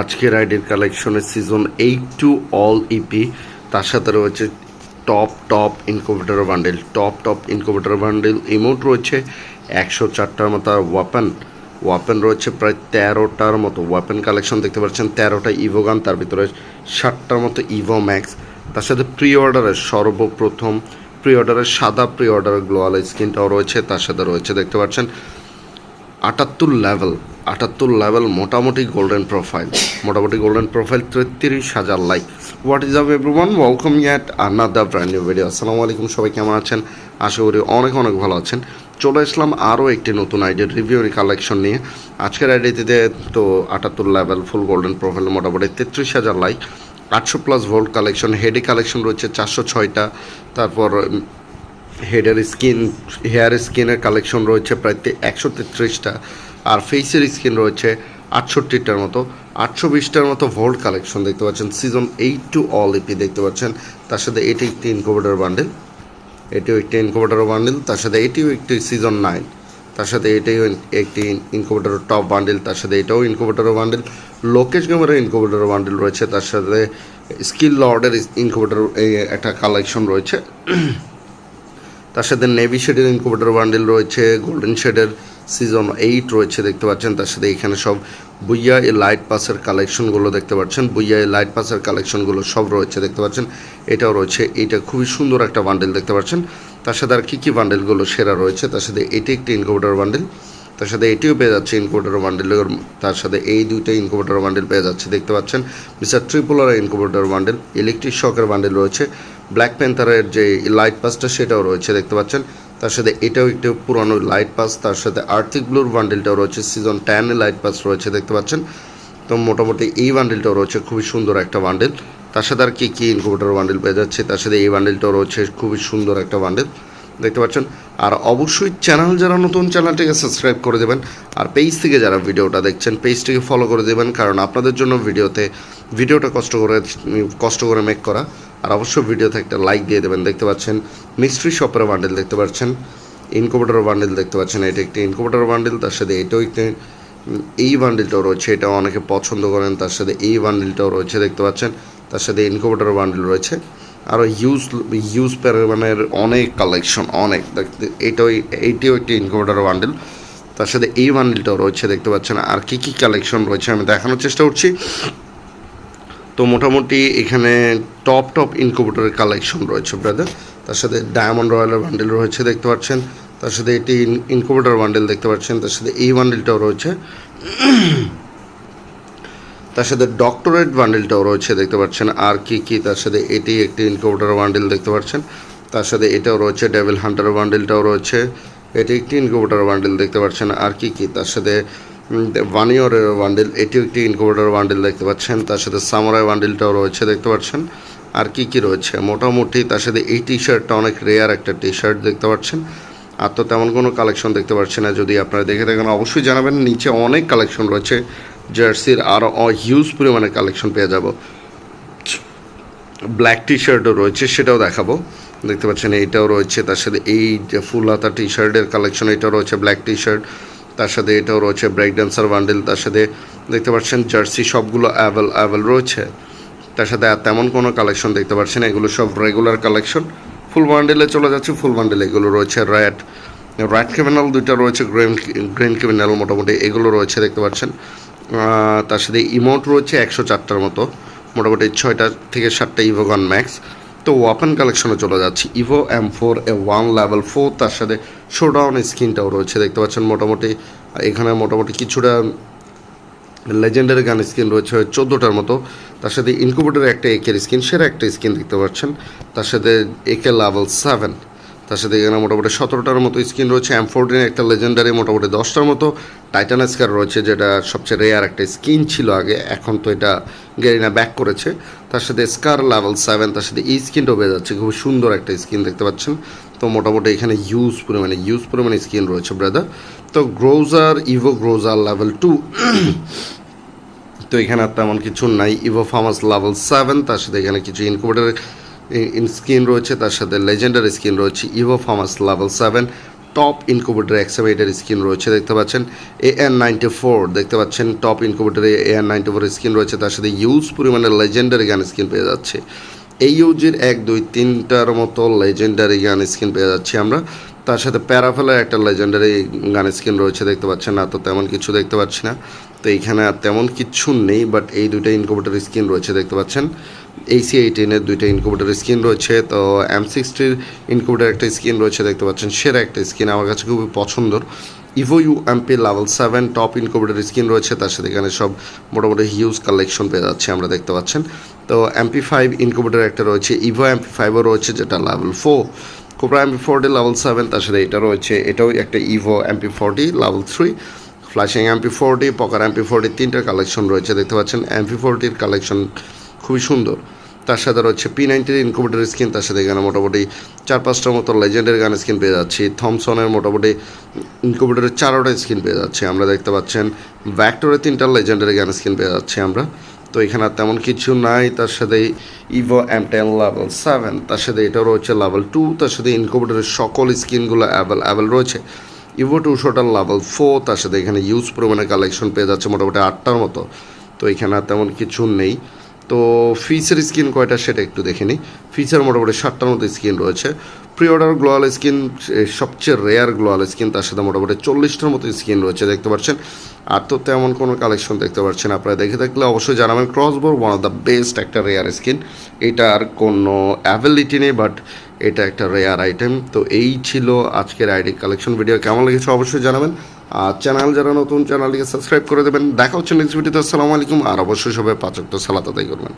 আজকের রাইডের কালেকশনের season eight to all EP তার সাথে রয়েছে top top incubator bundle top top incubator bundle emote রয়েছে একশো চারটার মতো ওয়াপেন ওয়াপেন রয়েছে প্রায় তেরোটার মতো। ওয়াপেন কালেকশন দেখতে পাচ্ছেন তেরোটা ইভো গান তার ভিতরে ষাটটার মতো ইভো ম্যাক্স তার সাথে প্রি অর্ডারের সর্বপ্রথম প্রি অর্ডারের সাদা প্রি অর্ডারের গ্লোয়াল স্কিনটাও রয়েছে। তার সাথে রয়েছে দেখতে পাচ্ছেন আটাত্তর লেভেল আটাত্তর লেভেল মোটামুটি গোল্ডেন প্রোফাইল মোটামুটি গোল্ডেন প্রোফাইল তেত্রিশ হাজার like what is up everyone welcome yet another brand new video আসসালামু আলাইকুম, সবাই কেমন আছেন? আশা করি অনেক অনেক ভালো আছেন। চলে আসলাম আরও একটি নতুন আইডির রিভিউ কালেকশন নিয়ে। আজকের আইডিতে তো আটাত্তর লেভেল ফুল গোল্ডেন প্রোফাইল মোটামুটি তেত্রিশ হাজার লাইক আটশো প্লাস ভোল্ট কালেকশন হেডি কালেকশন রয়েছে চারশো ছয়টা। তারপর হেডের স্কিন হেয়ার স্কিনের কালেকশন রয়েছে প্রায় একশো তেত্রিশটা। আর ফেসের স্কিন রয়েছে আটষট্টিটার মতো, আটশো বিশটার মতো ভোল্ট কালেকশন দেখতে পাচ্ছেন। Season eight to all EP দেখতে পাচ্ছেন। তার সাথে এটি একটি ইনকোভেটার বান্ডেল এটিও একটি ইনকোভেটার বান্ডেল তার সাথে এটিও একটি সিজন নাইন তার সাথে এটাও একটি ইনকোভেটার টপ বান্ডেল তার সাথে এটাও ইনকোভেটার বান্ডেল লোকেশ গেমের ইনকোভেটার বান্ডেল রয়েছে। তার সাথে স্কিল লর্ডের ইনকোভেটার একটা কালেকশন রয়েছে। তার সাথে নেভি শেডের ইনকুবেটর বান্ডেল রয়েছে। গোল্ডেন শেডের সিজন এইট রয়েছে, দেখতে পাচ্ছেন। তার সাথে এখানে সব বুইয়া এই লাইট পাসের কালেকশনগুলো দেখতে পাচ্ছেন। বুইয়া এই লাইট পাসের কালেকশনগুলো সব রয়েছে, দেখতে পাচ্ছেন। এটাও রয়েছে, এইটা খুবই সুন্দর একটা বান্ডেল দেখতে পাচ্ছেন। তার সাথে আর কী কী বান্ডেলগুলো সেরা রয়েছে? তার সাথে এটি একটি ইনকুবেটর বান্ডেল তার সাথে এটিও পেয়ে যাচ্ছে ইনকুবেটর বান্ডেল তার সাথে এই দুইটা ইনকুবেটর বান্ডেল পেয়ে যাচ্ছে, দেখতে পাচ্ছেন। মিস্টার ট্রিপুলার ইনকুবেটর বান্ডেল ইলেকট্রিক শকের বান্ডেল রয়েছে। ব্ল্যাক প্যান্থারের যে লাইট পাসটা সেটাও রয়েছে, দেখতে পাচ্ছেন। তার সাথে এটাও একটু পুরানো লাইট পাস তার সাথে আর্থিক ব্লুর বান্ডেলটাও রয়েছে সিজন টেনে লাইট পাস রয়েছে, দেখতে পাচ্ছেন? তো মোটামুটি এই বান্ডেলটাও রয়েছে, খুবই সুন্দর একটা বান্ডেল তার সাথে আর কি কী ইনকুবেটর বান্ডেল পেয়ে যাচ্ছে, তার সাথে এই বান্ডেলটাও রয়েছে, খুবই সুন্দর একটা বান্ডেল দেখতে পাচ্ছেন? আর অবশ্যই চ্যানেল যারা নতুন চ্যানেলটিকে সাবস্ক্রাইব করে দেবেন। আর পেজ থেকে যারা ভিডিওটা দেখছেন পেজটিকে ফলো করে দেবেন, কারণ আপনাদের জন্য ভিডিওতে ভিডিওটা কষ্ট করে কষ্ট করে মেক করা। আর অবশ্যই ভিডিওতে একটা লাইক দিয়ে দেবেন, দেখতে পাচ্ছেন? মিস্ট্রি শপের বান্ডেল দেখতে পাচ্ছেন। ইনকুবেটর বান্ডেল দেখতে পাচ্ছেন, এটা একটি ইনকুবেটর বান্ডেল তার সাথে এটাও একটি এই বান্ডেলটাও রয়েছে এটা অনেকে পছন্দ করেন, তার সাথে এই বান্ডেলটাও রয়েছে, দেখতে পাচ্ছেন? তার সাথে ইনকুবেটর বান্ডেল রয়েছে। আরও ইউজ ইউজ প্যারামানের অনেক কালেকশন অনেক এটাও এইটিও একটি ইনকুবেটর বান্ডেল তার সাথে এই বান্ডেলটাও রয়েছে, দেখতে পাচ্ছেন? আর কী কী কালেকশন রয়েছে, আমি দেখানোর চেষ্টা করছি। তো মোটামুটি এখানে টপ টপ ইনকুবেটরের কালেকশন রয়েছে ব্রাদার তার সাথে ডায়মন্ড রয়্যালের বান্ডেল রয়েছে, দেখতে পাচ্ছেন। তার সাথে এটি ইনকুবেটর বান্ডেল দেখতে পাচ্ছেন। তার সাথে এই বান্ডেলটাও রয়েছে। তার সাথে ডক্টরেট বান্ডেলটাও রয়েছে, দেখতে পাচ্ছেন। আর কি কি? তার সাথে এটি একটি ইনকুবেটর বান্ডেল দেখতে পাচ্ছেন। তার সাথে এটাও রয়েছে ডেভিল হান্টার বান্ডেলটাও রয়েছে। এটি একটি ইনকুবেটর বান্ডেল দেখতে পাচ্ছেন। আর কি কি? তার সাথে ভানিয়রের বান্ডেল এটিও একটি ইনকুবেটর বান্ডেল দেখতে পাচ্ছেন। তার সাথে সামরাই বান্ডেলটাও রয়েছে, দেখতে পাচ্ছেন। আর কি কি রয়েছে? মোটামুটি তার সাথে এই টি শার্টটা অনেক রেয়ার একটা টি শার্ট দেখতে পাচ্ছেন। আর তো তেমন কোনো কালেকশন দেখতে পাচ্ছেন না, যদি আপনারা দেখে থাকেন অবশ্যই জানাবেন। নিচে অনেক কালেকশন রয়েছে জার্সির আরও হিউজ পরিমাণে কালেকশন পেয়ে যাব। ব্ল্যাক টি শার্টও রয়েছে, সেটাও দেখাবো। দেখতে পাচ্ছেন, এইটাও রয়েছে। তার সাথে এই যে ফুল হাতা টি শার্টের কালেকশন এটাও রয়েছে ব্ল্যাক টি শার্ট তার সাথে এটাও রয়েছে ব্রেক ড্যান্সার বান্ডেল তার সাথে দেখতে পাচ্ছেন, জার্সি সবগুলো অ্যাভেল অ্যাভেল রয়েছে। তার সাথে আর তেমন কোনো কালেকশন দেখতে পাচ্ছেন এগুলো সব রেগুলার কালেকশন ফুল বান্ডেলে চলে যাচ্ছে ফুল বান্ডেল এগুলো রয়েছে র্যাট র্যাট ক্রিমিনাল দুইটা রয়েছে গ্রেন গ্রিন ক্রিমিনাল মোটামুটি এগুলো রয়েছে, দেখতে পাচ্ছেন। তার সাথে ইমোট রয়েছে একশো চারটার মতো। মোটামুটি ছয়টা থেকে সাতটা ইভো গান ম্যাক্স তো ওয়াপেন কালেকশনে চলে যাচ্ছে। Evo M four A one level four তার সাথে শোডাউন স্কিনটাও রয়েছে, দেখতে পাচ্ছেন। মোটামুটি এখানে মোটামুটি কিছুটা লেজেন্ডারি গান স্কিন রয়েছে চোদ্দোটার মতো। তার সাথে ইনকুবেটরের একটা একের স্কিন সেরা একটা স্কিন দেখতে পাচ্ছেন। তার সাথে একে লেভেল সেভেন তার সাথে এখানে মোটামুটি সতেরোটার মতো স্কিন রয়েছে। এম ফোরটিন একটা লেজেন্ডারি, মোটামুটি দশটার মতো। টাইটান স্কার রয়েছে, যেটা সবচেয়ে রেয়ার একটা স্কিন ছিল আগে। এখন তো এটা গেরিনা ব্যাক করেছে। তার সাথে স্কার লেভেল সেভেন তার সাথে এই স্কিনটাও পেয়ে যাচ্ছে। খুব সুন্দর একটা স্কিন দেখতে পাচ্ছেন। তো মোটামুটি এখানে ইউজ পরিমাণে ইউজ পরিমাণে স্কিন রয়েছে ব্রাদার তো Groza evo Groza level two তো এখানে আর তেমন কিছু নাই। ইভো ফার্মাস লেভেল সেভেন তার সাথে এখানে কিছু ইনকুবেটার স্কিন রয়েছে, তার সাথে লেজেন্ডার স্কিন রয়েছে। Evo FAMAS level seven top incubator এক্সামেটার screen রয়েছে, দেখতে পাচ্ছেন। এ এন নাইনটি ফোর দেখতে পাচ্ছেন। Top ইনকুবেটরে A N ninety four screen রয়েছে, তার সাথে ইউজ পরিমাণে লেজেন্ডারি গান স্কিন পেয়ে যাচ্ছে। এই ইউজির এক, দুই, তিনটার মতো লেজেন্ডারি গান স্ক্রিন পেয়ে যাচ্ছি আমরা। তার সাথে প্যারাফেলার একটা লেজেন্ডারি গান স্ক্রিন রয়েছে, দেখতে পাচ্ছেন না, তো তেমন কিছু দেখতে পাচ্ছি না। তো এইখানে আর তেমন কিছু নেই বাট এই দুইটা ইনকুবেটর স্ক্রিন রয়েছে, দেখতে পাচ্ছেন। এইসি এইটিনের দুইটা ইনকুবেটর স্ক্রিন রয়েছে, তো এম সিক্সটির ইনকুবেটর একটা স্ক্রিন রয়েছে, দেখতে পাচ্ছেন। সেরা একটা স্ক্রিন আমার কাছে খুবই পছন্দর। Evo U MP level seven top incubator screen রয়েছে, তার সাথে এখানে সব মোটামুটি হিউজ কালেকশন পেয়ে যাচ্ছে আমরা দেখতে পাচ্ছেন। তো এমপি ফাইভ ইনকুবেটর একটা রয়েছে ইভো এমপি ফাইভও রয়েছে, যেটা level four cobra MP forty level seven তার সাথে এটা রয়েছে, এটাও একটা evo MP forty level three flashing MP forty পকার এমপি ফোরটি তিনটা কালেকশন রয়েছে, দেখতে পাচ্ছেন। এমপি ফোরটির কালেকশন খুবই সুন্দর। তার সাথে রয়েছে পি নাইনটির ইনকুবেটর স্কিন তার সাথে এখানে মোটামুটি চার পাঁচটার মতো লেজেন্ডের গান স্কিন পেয়ে যাচ্ছি। থমসনের মোটামুটি ইনকুবেটরের চারোটা স্কিন পেয়ে যাচ্ছে। আমরা দেখতে পাচ্ছেন ভ্যাক্টরের তিনটা লেজেন্ডের গান স্কিন পেয়ে যাচ্ছি আমরা। তো এখানে আর তেমন কিছু নাই। তার সাথে evo M ten level seven তার সাথে এটাও রয়েছে লেভেল টু তার সাথে ইনকুবেটরের সকল স্কিনগুলো অ্যাভেল অ্যাভেল রয়েছে। ইভো টু শোটার লেভেল ফোর তার সাথে এখানে ইউজ পরিমাণে কালেকশন পেয়ে যাচ্ছে মোটামুটি আটটার মতো। তো এখানে আর তেমন কিছু নেই। তো ফিসের স্কিন কয়টা সেটা একটু দেখে নিই। ফিচার মোটামুটি সাতটার মতো স্কিন রয়েছে। Pre order gloo wall skin সবচেয়ে রেয়ার গ্লোয়াল স্কিন তার সাথে মোটামুটি চল্লিশটার মতো স্কিন রয়েছে, দেখতে পাচ্ছেন। আর তো তেমন কোনো কালেকশন দেখতে পাচ্ছেন আপনারা দেখে থাকলে অবশ্যই জানাবেন। ক্রসবোর ওয়ান অফ দ্য বেস্ট একটা রেয়ার স্কিন এটার কোনো অ্যাভেলিটি নেই বাট এটা একটা রেয়ার আইটেম তো এই ছিল আজকের আইডি কালেকশন ভিডিও কেমন লেগেছে অবশ্যই জানাবেন। আর চ্যানেল যারা নতুন চ্যানেলটিকে সাবস্ক্রাইব করে দেবেন। দেখা হচ্ছে নেক্সট ভিডিওতে আসসালামু আলাইকুম। আর অবশ্যই সবাই পাচক তো সালাত আদায় করবেন।